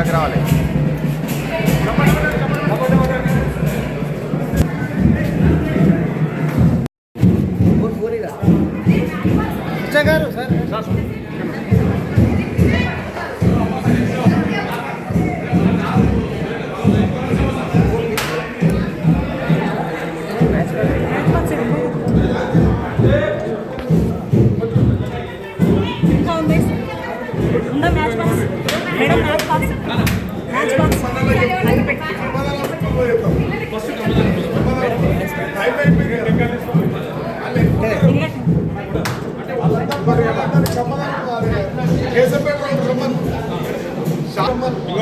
నాకు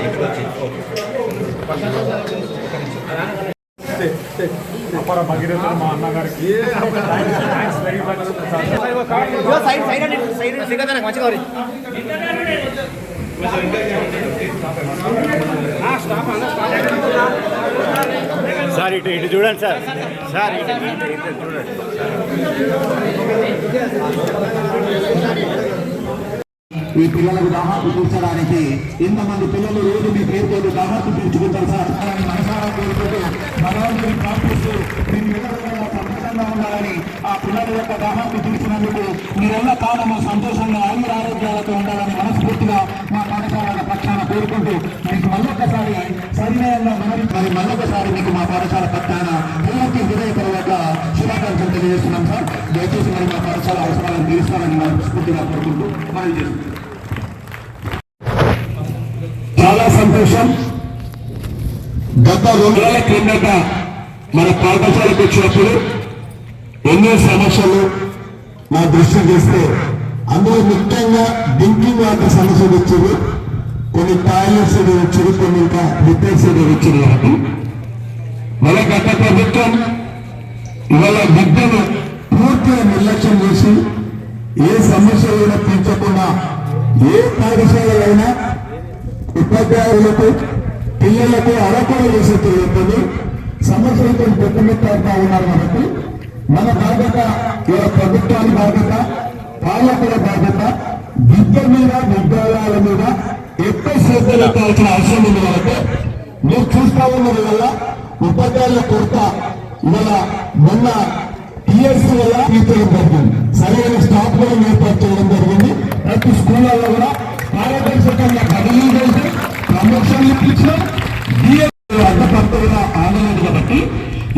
ఇప్పుడు వచ్చింది ఓకే. శ్రీకాంత్ నాకు మంచిగా ఉంది. సార్ ఇటు ఇటు చూడండి సార్. సార్ ఇటు చూడండి. ఈ పిల్లలకు దాహాపు తీర్చడానికి ఇంతమంది పిల్లలు రోజు మీ పేరుతో దాహాపు తీర్చుకుంటారు సార్. మనసారా కోరుకుంటూ భగవంతుని ప్రార్థిస్తూ మీరు సంతోషంగా ఉండాలని ఆ పిల్లల యొక్క దాహాపు తీర్చినందుకు మీరెల్ల కాలము సంతోషంగా ఆయుర ఆరోగ్యాలతో ఉండాలని మనస్ఫూర్తిగా మా పాఠశాల పక్షాన కోరుకుంటూ మీకు మళ్ళొక్కసారి సవినయంగా మరి మరి మళ్ళొకసారి మీకు మా పాఠశాల పక్షాన పిల్లలకి హృదయపూర్వక శుభాకాంక్షలు తెలియజేస్తున్నాం సార్. దయచేసి మరి మా పాఠశాల అవసరాలను తీరుస్తారని మనస్ఫూర్తిగా కోరుకుంటూ మనం చేస్తున్నాం. చాలా సంతోషం గత రెండేళ్ళ కిందట మన పాఠశాలకు వచ్చినప్పుడు ఎన్నో సమస్యలు నా దృష్టి చేస్తే అందులో ముఖ్యంగా డ్రింకింగ్ వాటర్ సమస్య వచ్చింది. కొన్ని టాయిలెట్స్ వచ్చింది కొన్ని ఇంకా రిపేర్స్ వచ్చింది కాబట్టి. మన గత ప్రభుత్వం ఇవాళ విద్యను పూర్తిగా నిర్లక్ష్యం చేసి ఏ సమస్య కూడా తీర్చకుండా ఏ పాఠశాలైనా ఉపాధ్యాయులకు పిల్లలకు అరకులు చేసే తెలియదు సమస్యలతో పెట్టుమిట్టాడుతూ ఉన్నారు కాబట్టి మన బాధ్యత ఇలా ప్రభుత్వానికి బాధ్యత పాలకుల బాధ్యత విద్య మీద విద్యాలయాల మీద ఎక్కువ శ్రద్ధ పెట్టాల్సిన అవసరం ఉంది కాబట్టి మీరు చూస్తా ఉన్నది వల్ల ఉపాధ్యాయుల కొరత ఇవాళ మొన్న టీఎస్సీ వల్ల తీర్చడం జరిగింది సరైన స్టాఫ్ కూడా ఏర్పాటు చేయడం జరిగింది. ప్రతి స్కూళ్ళల్లో కూడా పారదర్శకంగా మోక్షాన్ని పిలిచినాం అర్థకర్తగా ఆడలేదు కాబట్టి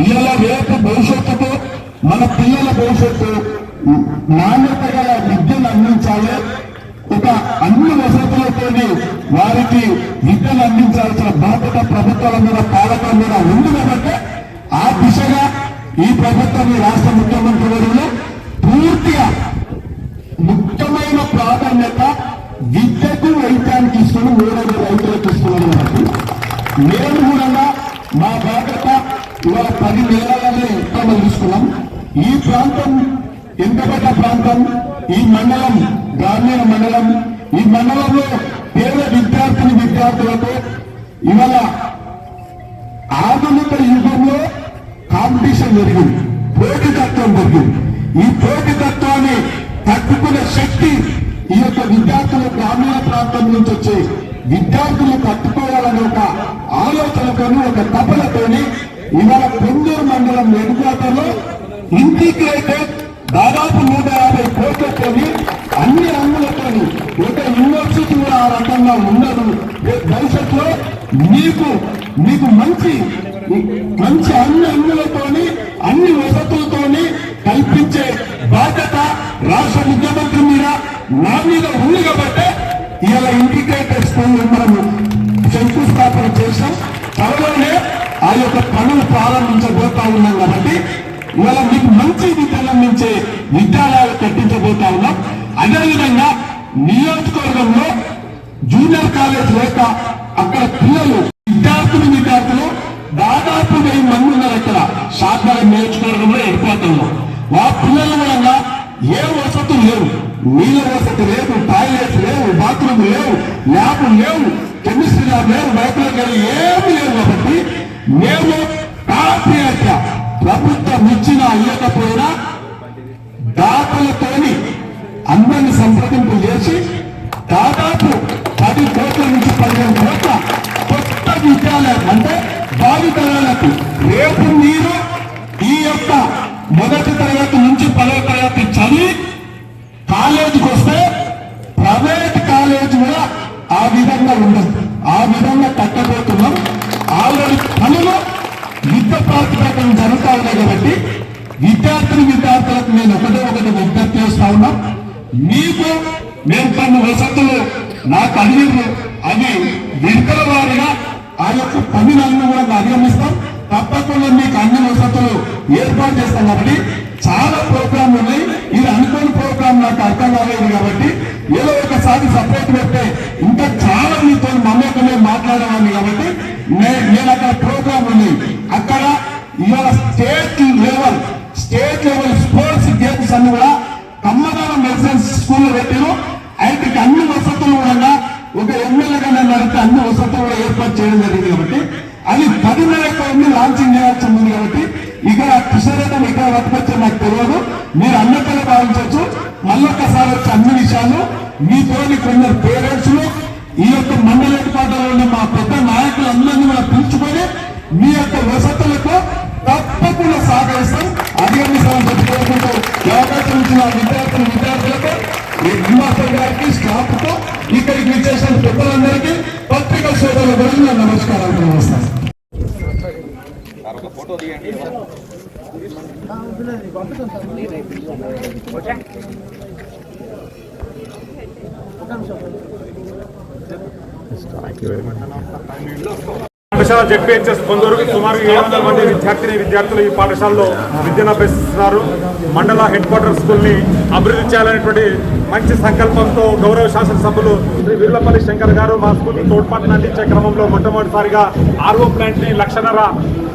ఇలా రేపు భవిష్యత్తుతో మన పిల్లల భవిష్యత్తు నాణ్యత గల విద్యను అందించాలి. ఒక అన్ని వసతులతో వారికి విద్యను అందించాల్సిన బాధ్యత ప్రభుత్వాల మీద పాలకుల మీద ఉంది కాబట్టి ఆ దిశగా ఈ ప్రభుత్వం రాష్ట్ర ముఖ్యమంత్రి వర్యులు పూర్తిగా ముఖ్యమైన ప్రాధాన్యత విద్యకు వైద్యానికి ఇస్తున్న రైతులు రైతులకు కాబట్టి మేము కూడా మా బాధ్యత ఇవాళ పది నెలలనే ఉత్తమం తీసుకున్నాం. ఈ ప్రాంతం ఎంతపడ్డ ప్రాంతం ఈ మండలం గ్రామీణ మండలం ఈ మండలంలో పేద విద్యార్థిని విద్యార్థులకు ఇవాళ ఆధునిక యుగంలో కాంపిటీషన్ జరిగింది. పోటీతత్వం జరిగింది. ఈ పోటీతత్వాన్ని తట్టుకునే శక్తి ఈ యొక్క విద్యార్థులు గ్రామీణ ప్రాంతం నుంచి వచ్చే విద్యార్థులు పట్టుకోవాలనే ఒక ఆలోచనతోని ఒక తపనతోని ఇవాళ పొందూరు మండలం ఎదుగుదలలో ఇంటిగ్రేటెడ్ దాదాపు నూట యాభై కోట్లతోని అన్ని రంగులతోని ఒక యూనివర్సిటీ కూడా ఆ రకంగా ఉండదు. భవిష్యత్తులో మీకు మీకు మంచి మంచి అన్ని అంగులతోని అన్ని వసతులతోని కల్పించే బాధ్యత రాష్ట్ర ముఖ్యమంత్రి మీద నా మీద ఉంది కాబట్టి ఇలా ఇంటిగ్రేటెడ్ స్కూల్ మనము శంకుస్థాపన చేసాం త్వరలోనే ఆ యొక్క పనులు ప్రారంభించబోతా ఉన్నాం కాబట్టి ఇవాళ మీకు మంచి విద్యను అందించే విద్యాలయాలు కట్టించబోతా ఉన్నాం. అదేవిధంగా నియోజకవర్గంలో నీళ్ళ వసతి లేవు టాయిలెట్స్ లేవు బాత్రూమ్ లేవు ల్యాబ్ లేవు కెమిస్ట్రీ ల్యాబ్ లేవు మైక్రోగ్రల్ ఏమి లేవు కాబట్టి మేము టాపియట ప్రభుత్వం ఇచ్చిన అయ్యకపోయినా దాతలతోని అందరిని సంప్రదింపు చేసి దాదాపు పది కోట్ల నుంచి పదిహేను కోట్ల కొత్త విద్యాలయం అంటే భావితరాలకు రేపు మీరు ఈ యొక్క మొదటి విద్యార్థులు నేను ఒకటే ఒకటి విజ్ఞప్తి చేస్తా ఉన్నా. మీకు మేము కొన్ని వసతులు నాకు అడిగిర్రు అవి విడతల వారిగా ఆ యొక్క పనులన్నీ కూడా అధిగమిస్తాం. తప్పకుండా మీకు అన్ని వసతులు ఏర్పాటు చేస్తాం కాబట్టి చాలా ప్రోగ్రాంలు ఉన్నాయి. ఇది అనుకోని ప్రోగ్రాం నాకు అర్థం కాలేదు కాబట్టి ఏదో ఒకసారి సపోర్ట్ పెడితే ఇంకా చాలా మీతో మమ్మకమే మాట్లాడేవాడిని కాబట్టి నేను అక్కడ ప్రోగ్రాం ఉంది. అక్కడ ఇవాళ స్టేట్ లెవెల్ స్కూల్ పెట్టారు. ఆయనకి అన్ని వసతులు కూడా ఒక ఎమ్మెల్యేగా నన్ను అడిగితే అన్ని వసతులు కూడా ఏర్పాటు చేయడం జరిగింది కాబట్టి. అది పది నెలలకు ఉంది లాంచింగ్ చేయాల్సి ఉంది కాబట్టి. ఇక్కడ కిషోరేతం ఇక్కడ పట్టుకొచ్చే నాకు తెలియదు. మీరు అన్నట్టుగా భావించవచ్చు. మళ్ళొక్కసారి వచ్చే అన్ని విషయాలు. మీతోని కొందరు పేరెంట్స్ ఈ యొక్క మండల ఏర్పాటులో ఉన్న మా పెద్ద నాయకులందరినీ కూడా పిలుచుకొని మీ యొక్క వసతులకు తప్పకుండా సహకరిస్తాం. అదే చెప్పి కోరుకుంటూ అవకాశం ఇచ్చిన విద్యార్థులు విద్యార్థులకు ఇక్కడికి విచ్చేసిన పెద్దలందరికీ పత్రిక సోదరుల గురించి నా నమస్కారాలు నమస్కారం పాఠశాల జెడ్పీహెచ్ఎస్ పొందూరు సుమారు ఏడు వందల మంది విద్యార్థిని విద్యార్థులు ఈ పాఠశాలలో విద్యను అభ్యసిస్తున్నారు మండల హెడ్ క్వార్టర్ స్కూల్ని అభివృద్ధి చేయాలనేటువంటి మంచి సంకల్పంతో గౌరవ శాసనసభ్యులు శ్రీ వీర్లపల్లి శంకర్ గారు మా స్కూల్ తోడ్పాటును అందించే క్రమంలో మొట్టమొదటిసారిగా ఆర్ఓ ప్లాంట్ని లక్షణర లక్షన్నర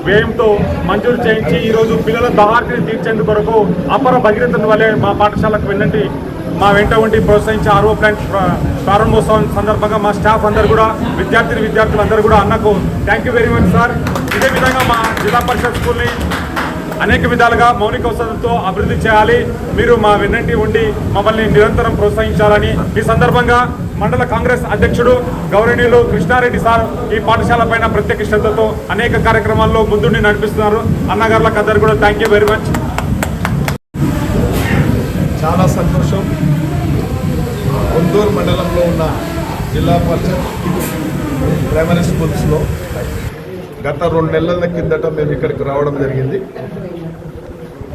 వ్యయంతో మంజూరు చేయించి ఈరోజు పిల్లల దహార్తిని తీర్చేందుకు కొరకు అపర భగీరథుని వలె మా పాఠశాలకు వెళ్ళండి మా వెంట ఉండి ప్రోత్సహించే ఆర్ఓ ప్లాంట్ ప్రారంభోత్సవం సందర్భంగా మా స్టాఫ్ అందరు కూడా విద్యార్థిని విద్యార్థులు అందరూ కూడా అన్నకు thank you very much sir ఇదే విధంగా మా జిల్లా పరిషత్ స్కూల్ని అనేక విధాలుగా మౌలిక వసతులతో అభివృద్ధి చేయాలి. మీరు మా వెన్నంటి ఉండి మమ్మల్ని నిరంతరం ప్రోత్సహించాలని ఈ సందర్భంగా మండల కాంగ్రెస్ అధ్యక్షుడు గౌరవనీయులు కృష్ణారెడ్డి సార్ ఈ పాఠశాల పైన ప్రత్యేక శ్రద్ధతో అనేక కార్యక్రమాల్లో ముందుండి నడిపిస్తున్నారు. అన్నగారులకు అందరు కూడా థ్యాంక్ యూ వెరీ మచ్ చాలా సంతోషం. కొందూరు మండలంలో ఉన్న జిల్లా పరిషత్ ప్రైమరీ స్కూల్స్లో గత రెండు నెలల కిందట మేము ఇక్కడికి రావడం జరిగింది.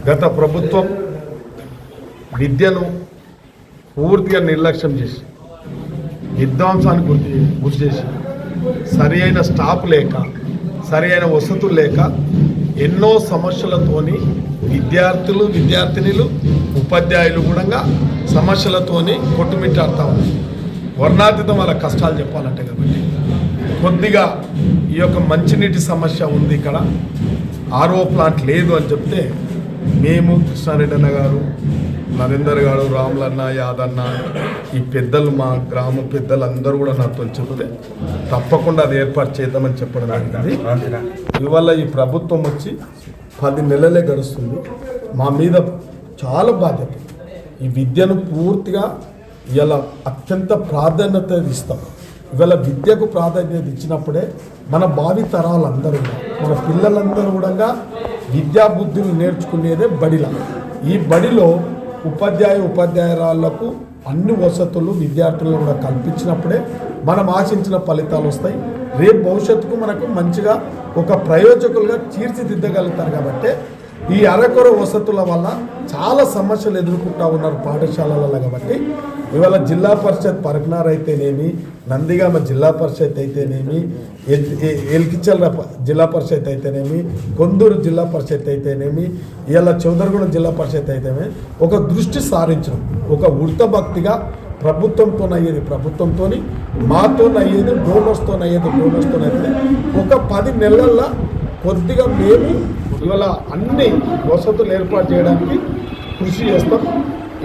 గత ప్రభుత్వం విద్యను పూర్తిగా నిర్లక్ష్యం చేసి విధ్వంసానికి గురి గురి చేసి సరి అయిన స్టాఫ్ లేక సరి అయిన వసతులు లేక ఎన్నో సమస్యలతోని విద్యార్థులు విద్యార్థినిలు ఉపాధ్యాయులు కూడా సమస్యలతోని కొట్టుమిట్టాడుతూ ఉన్నారు. వర్ణాతీతం వాళ్ళ కష్టాలు చెప్పాలంటే కాబట్టి. కొద్దిగా ఈ యొక్క మంచినీటి సమస్య ఉంది ఇక్కడ. ఆర్ఓ ప్లాంట్ లేదు అని చెప్తే మేము కృష్ణారెడ్డి అన్న గారు నరేందర్ గారు రాములన్న యాదన్న ఈ పెద్దలు మా గ్రామ పెద్దలు అందరూ కూడా నాతో చెప్తే తప్పకుండా అది ఏర్పాటు చేద్దామని చెప్పడం జరిగింది. ఇవాళ ఈ ప్రభుత్వం వచ్చి పది నెలలే గడుస్తుంది. మా మీద చాలా బాధ్యత. ఈ విద్యను పూర్తిగా ఇలా అత్యంత ప్రాధాన్యత ఇస్తాం. ఇవాళ విద్యకు ప్రాధాన్యత ఇచ్చినప్పుడే మన భావి తరాలందరూ కూడా, మన పిల్లలందరూ కూడా విద్యా నేర్చుకునేదే బడిలా. ఈ బడిలో ఉపాధ్యాయ ఉపాధ్యాయురాళ్ళకు అన్ని వసతులు విద్యార్థులు కూడా కల్పించినప్పుడే మనం ఆశించిన ఫలితాలు వస్తాయి. రేపు భవిష్యత్తుకు మనకు మంచిగా ఒక ప్రయోజకులుగా తీర్చిదిద్దగలుగుతారు కాబట్టి ఈ అరకొర వసతుల వల్ల చాలా సమస్యలు ఎదుర్కొంటా ఉన్నారు పాఠశాలలలో కాబట్టి. ఇవాళ జిల్లా పరిషత్ పరకనార్ అయితేనేమి నందిగామ జిల్లా పరిషత్ అయితేనేమి ఎల్- ఎల్కిచల్ల జిల్లా పరిషత్ అయితేనేమి కొందూరు జిల్లా పరిషత్ అయితేనేమి ఇవాళ చౌదరగూడ జిల్లా పరిషత్ అయితేనేమి ఒక దృష్టి సారించడం ఒక వృత్త భక్తిగా ప్రభుత్వంతో అయ్యేది ప్రభుత్వంతో మాతో అయ్యేది డోనర్స్తో అయ్యేది డోనర్స్తో అయ్యేది ఒక పది నెలల్లో కొద్దిగా మేము ఇవాళ అన్ని వసతులు ఏర్పాటు చేయడానికి కృషి చేస్తాం.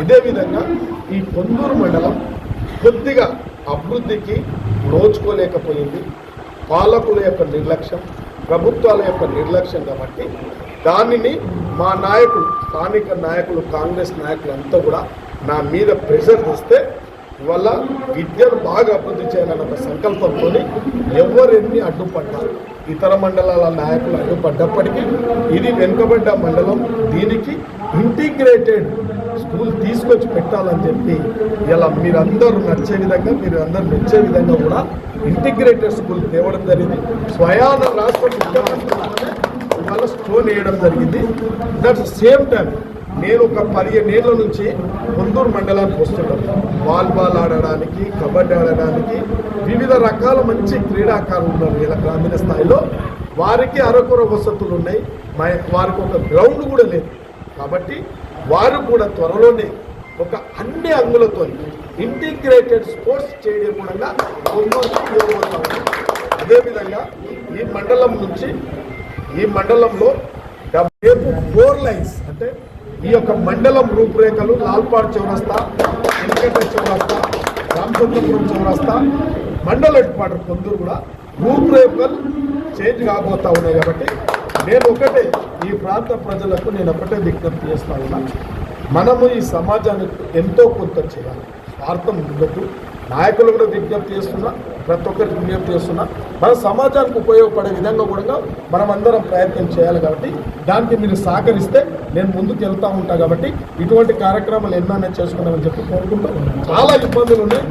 ఇదే విధంగా ఈ కొందూరు మండలం కొద్దిగా అభివృద్ధికి నోచుకోలేకపోయింది. పాలకుల యొక్క నిర్లక్ష్యం ప్రభుత్వాల యొక్క నిర్లక్ష్యం కాబట్టి దానిని మా నాయకులు స్థానిక నాయకులు కాంగ్రెస్ నాయకులు అంతా కూడా నా మీద ప్రెషర్ తెస్తే ఇవల్ల విద్యను బాగా అభివృద్ధి చేయాలన్న సంకల్పంతో ఎవరెన్ని అడ్డుపడ్డారు? ఇతర మండలాల నాయకులు అడ్డుపడ్డప్పటికీ ఇది వెనుకబడ్డ మండలం. దీనికి ఇంటిగ్రేటెడ్ స్కూల్ తీసుకొచ్చి పెట్టాలని చెప్పి ఇలా మీరందరూ నచ్చే విధంగా మీరు అందరూ మెచ్చే విధంగా కూడా ఇంటిగ్రేటెడ్ స్కూల్ తేవడం జరిగింది. స్వయాన రాష్ట్ర ముఖ్యమంత్రి ఇవాళ స్టోన్ వేయడం జరిగింది. దట్ సేమ్ టైం నేను ఒక పదిహేను ఏళ్ళ నుంచి పొందూరు మండలానికి వస్తున్నాను వాలీబాల్ ఆడడానికి కబడ్డీ ఆడడానికి వివిధ రకాల మంచి క్రీడాకారులు ఉన్నారు ఇలా గ్రామీణ స్థాయిలో. వారికి అరకొర వసతులు ఉన్నాయి. మా- వారికి ఒక గ్రౌండ్ కూడా లేదు. కాబట్టి వారు కూడా త్వరలోనే ఒక అన్ని అంగులతో ఇంటిగ్రేటెడ్ స్పోర్ట్స్ స్టేడియం కూడా అదేవిధంగా ఈ మండలం నుంచి ఈ మండలంలో రేపు ఫోర్ లైన్స్ ఈ యొక్క మండలం రూపురేఖలు లాల్పాడ్ చౌరస్తా వెంకట చౌరస్తా రామచంద్రపురం చౌరస్తా మండల హెడ్క్వార్టర్ కొందరు కూడా రూపురేఖలు చేంజ్ కాబోతా ఉన్నాయి కాబట్టి నేను ఒకటే ఈ ప్రాంత ప్రజలకు నేను ఒకటే విజ్ఞప్తి చేస్తా ఉన్నా. మనము ఈ సమాజానికి ఎంతో కొంత చేయాలి. స్వార్థం ఉండదు నాయకులు కూడా విజ్ఞప్తి చేస్తున్నా ప్రతి ఒక్కరికి విజ్ఞప్తి చేస్తున్నా. మన సమాజానికి ఉపయోగపడే విధంగా కూడా మనం అందరం ప్రయత్నం చేయాలి కాబట్టి దానికి మీరు సహకరిస్తే నేను ముందుకు వెళ్తూ ఉంటా కాబట్టి ఇటువంటి కార్యక్రమాలు ఎన్నో చేసుకున్నామని చెప్పి కోరుకుంటూ చాలా ఇబ్బందులు ఉన్నాయి.